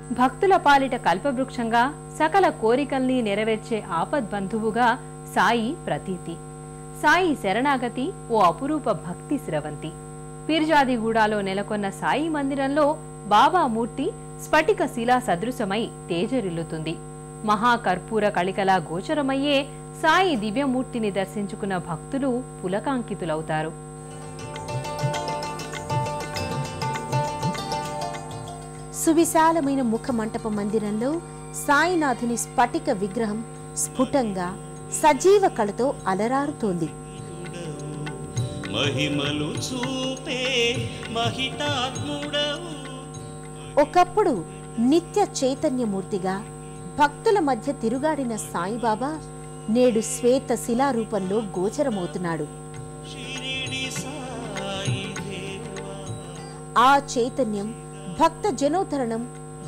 భక్తుల పాలిట కల్పవృక్షంగా సకల కోరికల్ని నెరవేర్చే ఆపద్బంధువుగా సాయి ప్రతీతి. సాయి శరణాగతి ఓ అపురూప భక్తి స్రవంతి. పీర్జాదిగూడలో నెలకొన్న సాయి మందిరంలో బాబా మూర్తి స్ఫటిక శిలా సదృశమై తేజరిల్లుతుంది. మహాకర్పూర కళికలా గోచరమయ్యే సాయి దివ్యమూర్తిని దర్శించుకున్న భక్తులు పులకాంకితులవుతారు. సువిశాలమైన ముఖ మంటప మందిరంలో సాయినాథుని స్ఫటిక విగ్రహం స్ఫుటంగా సజీవ కళతో అలరారుతోంది. మహిమలు చూపే మహితాత్ముడవు. ఒకప్పుడు నిత్య చైతన్యమూర్తిగా భక్తుల మధ్య తిరుగాడిన సాయిబాబా నేడు శ్వేత శిలారూపంలో గోచరమవుతున్నాడు. ఆ చైతన్యం భక్త జనోద్ధరణం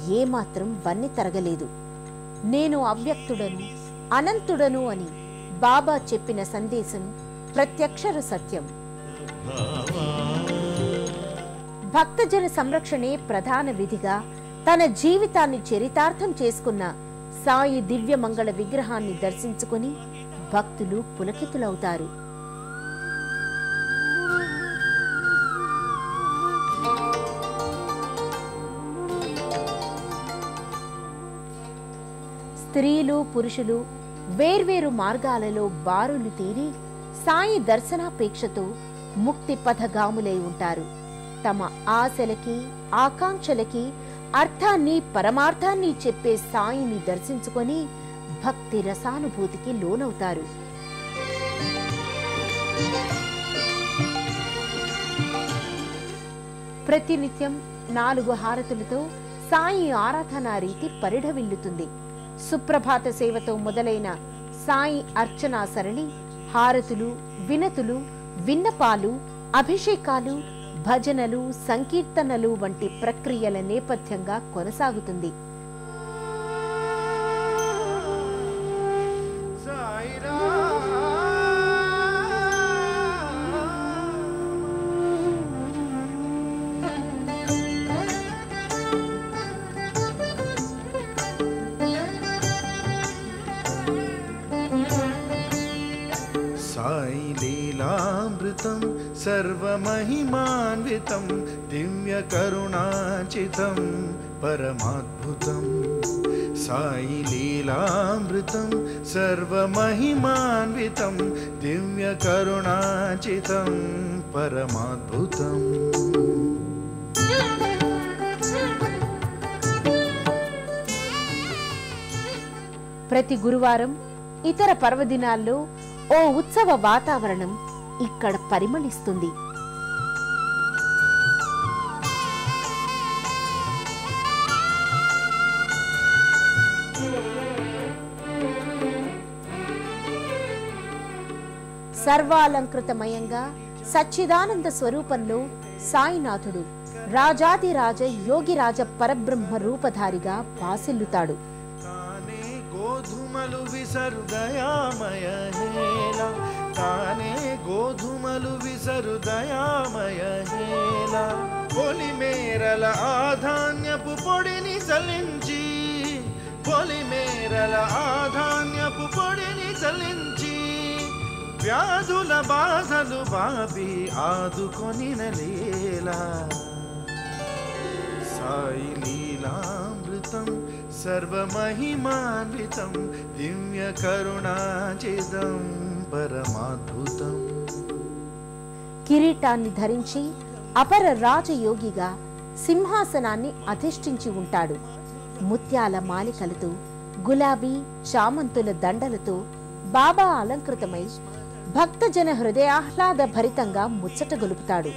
ఏమాత్రం వన్ని తరగలేదు. నేను అవ్యక్తుడను అనంతుడను అని బాబా చెప్పిన సందేశం ప్రత్యక్షర సత్యం. భక్తజన సంరక్షణే ప్రధాన విధిగా తన జీవితాన్ని చరితార్థం చేసుకున్న సాయి దివ్యమంగళ విగ్రహాన్ని దర్శించుకుని భక్తులు పులకితులవుతారు. స్త్రీలు పురుషులు వేర్వేరు మార్గాలలో బారులు తీరి సాయి దర్శనాపేక్షతో ముక్తి పథగాములై ఉంటారు. తమ ఆశలకి ఆకాంక్షలకి అర్థాన్ని పరమార్థాన్ని చెప్పే సాయిని దర్శించుకొని భక్తి రసానుభూతికి లోనవుతారు. ప్రతినిత్యం నాలుగు హారతులతో సాయి ఆరాధనా రీతి పరిఢవిల్లుతుంది. సుప్రభాత సేవతో మొదలైన సాయి అర్చనా సరళి హారతులు వినతులు విన్నపాలు అభిషేకాలు భజనలు సంకీర్తనలు వంటి ప్రక్రియల నేపథ్యంగా కొనసాగుతుంది. లీలామృతం సర్వమహిమాన్వితం దివ్య కరుణాచితం పరమాద్భుతం. సాయి లీలామృతం సర్వమహిమాన్వితం దివ్య కరుణాచితం పరమాద్భుతం. ప్రతి గురువారం ఇతర పర్వదినాల్లో ఓ ఉత్సవ వాతావరణం ఇక్కడ పరిమళిస్తుంది. సర్వాలంకృతమయంగా సచ్చిదానంద స్వరూపంలో సాయినాథుడు రాజాదిరాజ యోగిరాజ పరబ్రహ్మ రూపధారిగా భాసిల్లుతాడు గోధుమలు విసరుదయామయ తానే గోధుమలు విసరు దయామయ హేళ. పొలిమేరల ఆధాన్యపు పొడిని చలించి పొలిమేరల ఆధాన్యపు పొడిని చలించి వ్యాధుల బాధలు బాబి ఆదుకొనిన లీలా సాయి నీలామృతం సర్వమహిమాన్వితం దివ్య కరుణాచిదం పరమాద్భుతం. కిరీటాన్ని ధరించి అపర రాజయోగిగా సింహాసనాన్ని అధిష్ఠించి ఉంటాడు. ముత్యాల మాలికలతో గులాబీ చామంతుల దండలతో బాబా అలంకృతమై భక్తజన హృదయాహ్లాద భరితంగా ముచ్చట గొలుపుతాడు.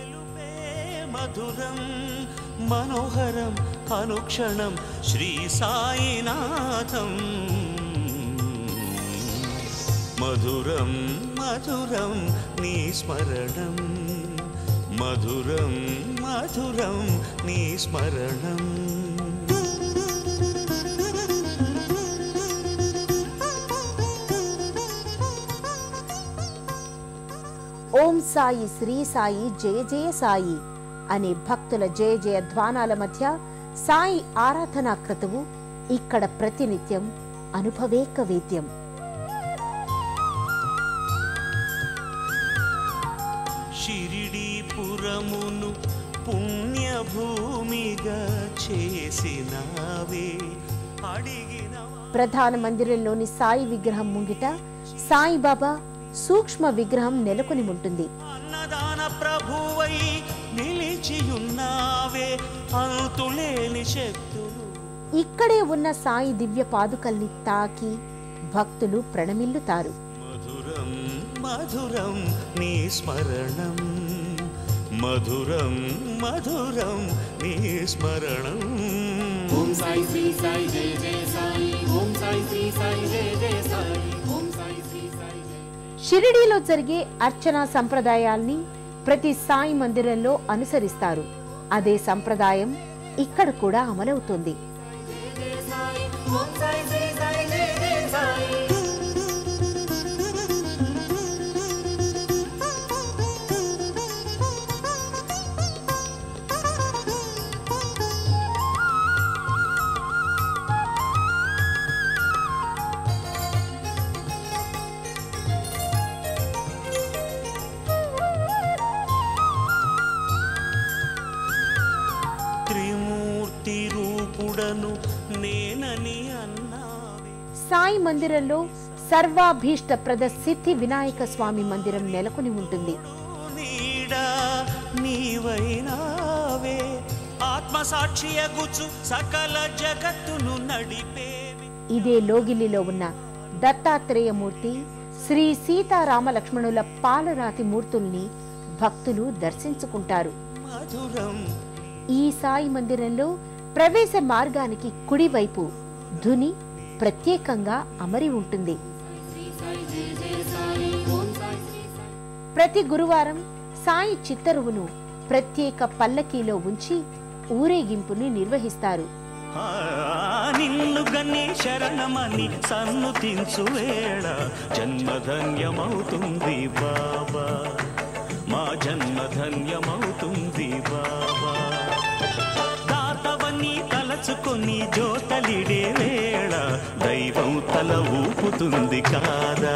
మనోహరం అనుక్షణం శ్రీ సాయినాథం. మధురం మధురం నీ స్మరణం. మధురం మధురం నీ స్మరణం. ఓం సాయి శ్రీ సాయి జయ జయ సాయి అనే భక్తుల జయ జయ ధ్వానాల మధ్య సాయి ఆరాధనా క్రతువు ఇక్కడ ప్రతినిత్యం అనుభవేక వేద్యం. షిరిడీపురమును పుణ్యభూమిగా చేసినావే. అడిగిన ప్రధాన మందిరంలోని సాయి విగ్రహం ముంగిట సాయిబాబా సూక్ష్మ విగ్రహం నెలకొని ఉంటుంది. అన్నదాన ప్రభువై నిలిచియున్నావే అంతులేని శక్తులు. ఇక్కడే ఉన్న సాయి దివ్య పాదుకల్ని తాకి భక్తులు ప్రణమిల్లుతారు. మధురం నీ స్మరణం. మధురం మధురం నీ స్మరణం. ఓం సాయి శ్రీ సాయి జయ జయ సాయి. ఓం సాయి శ్రీ సాయి జయ జయ సాయి. ఓం సాయి శ్రీ సాయి జయ షిరిడీలో జరిగే అర్చనా సంప్రదాయాల్ని ప్రతి సాయి మందిరంలో అనుసరిస్తారు. అదే సంప్రదాయం ఇక్కడ కూడా అమలవుతుంది. సాయి మందిరంలో సర్వాభీష్ట ప్రద సిద్ధి వినాయక స్వామి మందిరం నెలకొని ఉంటుంది. ఇదే లోగిలిలో ఉన్న దత్తాత్రేయమూర్తి శ్రీ సీతారామ లక్ష్మణుల పాలరాతి మూర్తుల్ని భక్తులు దర్శించుకుంటారు. ఈ సాయి మందిరంలో ప్రవేశ మార్గానికి కుడివైపు ధుని ప్రత్యేకంగా అమరి ఉంటుంది. ప్రతి గురువారం సాయి చిత్తరువును ప్రత్యేక పల్లకీలో ఉంచి ఊరేగింపుని నిర్వహిస్తారు. ఆ, నిన్ను గని శరణమని సన్నుతించు వేళ జన్మధన్యమవుతుంది బాబా. మా జన్మధన్యమవుతుంది బాబా. దాతవని తలచుకొని జోతలిడే వేళ ఊపుతుంది కాదా?